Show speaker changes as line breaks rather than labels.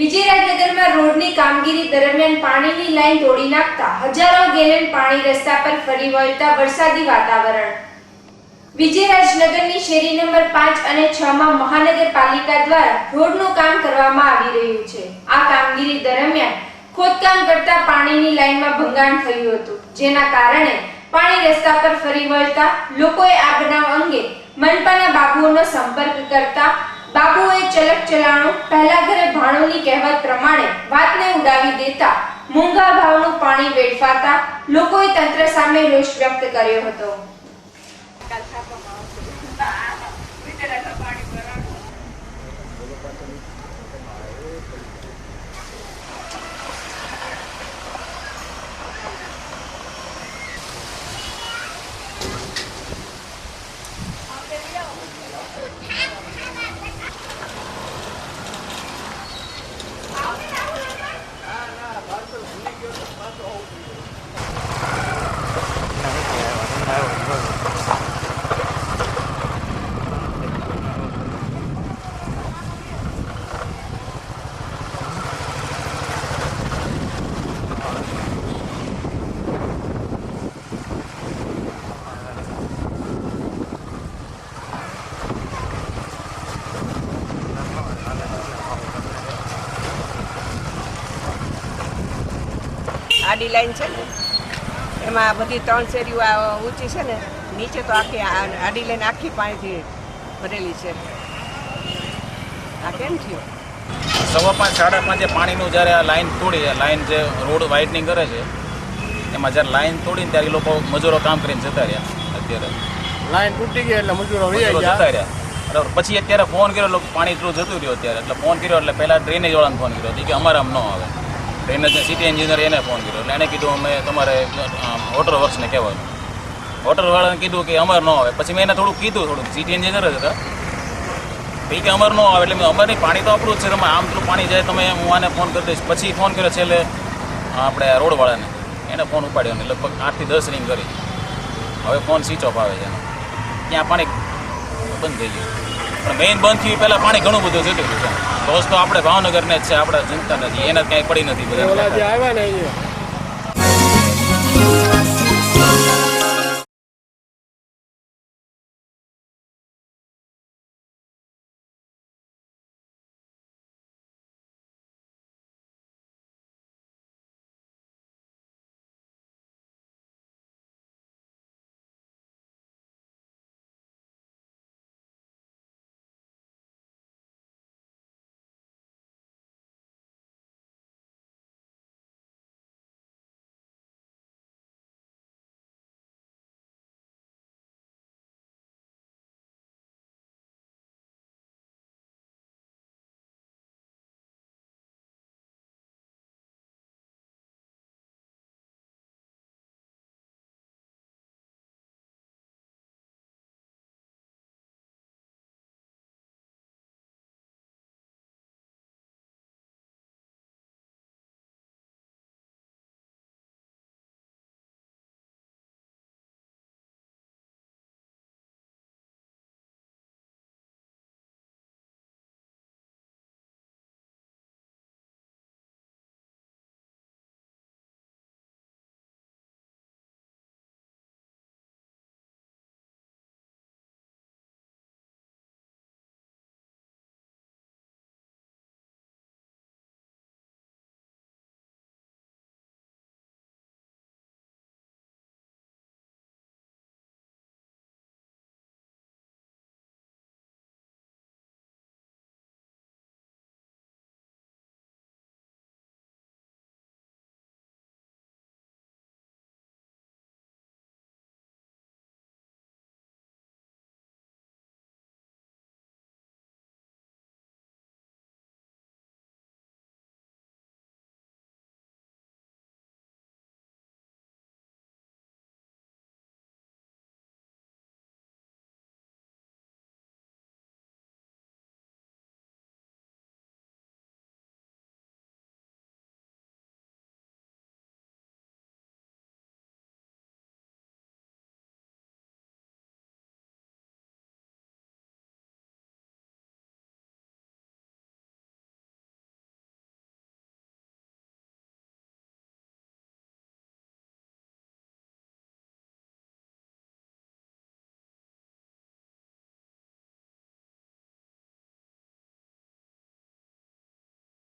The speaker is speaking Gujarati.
વિજયરાજનગરમાં રોડની કામગીરી દરમિયાન પાણીની લાઈન તોડી નાખતા હજારો ગેલન પાણી રસ્તા પર ફરી વળતા વરસાદી વાતાવરણ. વિજયરાજનગરની શેરી નંબર પાંચ અને છ માં મહાનગરપાલિકા દ્વારા રોડનું કામ કરવામાં આવી રહ્યું છે. આ કામગીરી દરમિયાન ખોદકામ કરતા પાણીની લાઈનમાં ભંગાણ થયું હતું, જેના કારણે પાણી રસ્તા પર ફરી વળતા લોકોએ આ બનાવ અંગે મનપાના બાબુઓનો સંપર્ક કરતા બાબુએ ચલક ચલાણું પહેલા ઘરે ભાણુની કહેવત પ્રમાણે વાતને ઉડાવી દેતા, મૂંગા ભાવનું પાણી વેડફાતા લોકોએ તંત્ર સામે રોષ વ્યક્ત કર્યો હતો.
આડી લાઈન છે ને એમાં બધી ત્રણ શેરીઓ આ ઊંચી છે ને નીચે તો આખી આડી લાઈન આખી પાણીથી ભરેલી છે. આ કેમ થયું?
સવા પાંચ સાડા પાંચે પાણીનું જ્યારે આ લાઈન તોડી આ લાઈન જે રોડ વાઇડનિંગ કરે છે એમાં જ્યારે લાઈન તોડીને ત્યારે એ લોકો મજૂરો કામ કરીને જતા રહ્યા અત્યારે.
લાઈન તૂટી ગઈ એટલે મજૂરો
જતા રહ્યા. બરાબર. પછી અત્યારે ફોન કર્યો લોકો પાણી એટલું જતું રહ્યું અત્યારે એટલે ફોન કર્યો એટલે પહેલાં ડ્રેનેજ વાળાને ફોન કર્યો કે અમારે આમ ન આવે. ડ્રેનેજ સિટી એન્જિનિયર એને ફોન કર્યો એટલે એને કીધું અમે તમારે વોટર વર્ક્સને કહેવાનું વોટરવાળાને કીધું કે અમારે ન આવે. પછી મેં એને થોડુંક કીધું, થોડુંક. સિટી એન્જિનિયર જ હતા. તો કે અમારે ન આવે એટલે અમારે પાણી તો આપણું જ છે તમે આમ થોડું પાણી જાય તમે હું આને ફોન કરી દઈશ. પછી ફોન કર્યો છેલ્લે આપણે રોડવાળાને એને ફોન ઉપાડ્યો ને લગભગ આઠથી દસ રિંગ કરી. હવે ફોન સ્વિચ ઓફ આવે છે ત્યાં પાણી બંધ થઈ ગયું. પણ મેઇન બંધ થયું પહેલાં પાણી ઘણું બધું જતું હતું. દોસ્ત, આપણે આપણે ભાવનગરને જ છે, આપણે ચિંતા નથી, એને કાંઈ પડી નથી બધા
આવ્યા ને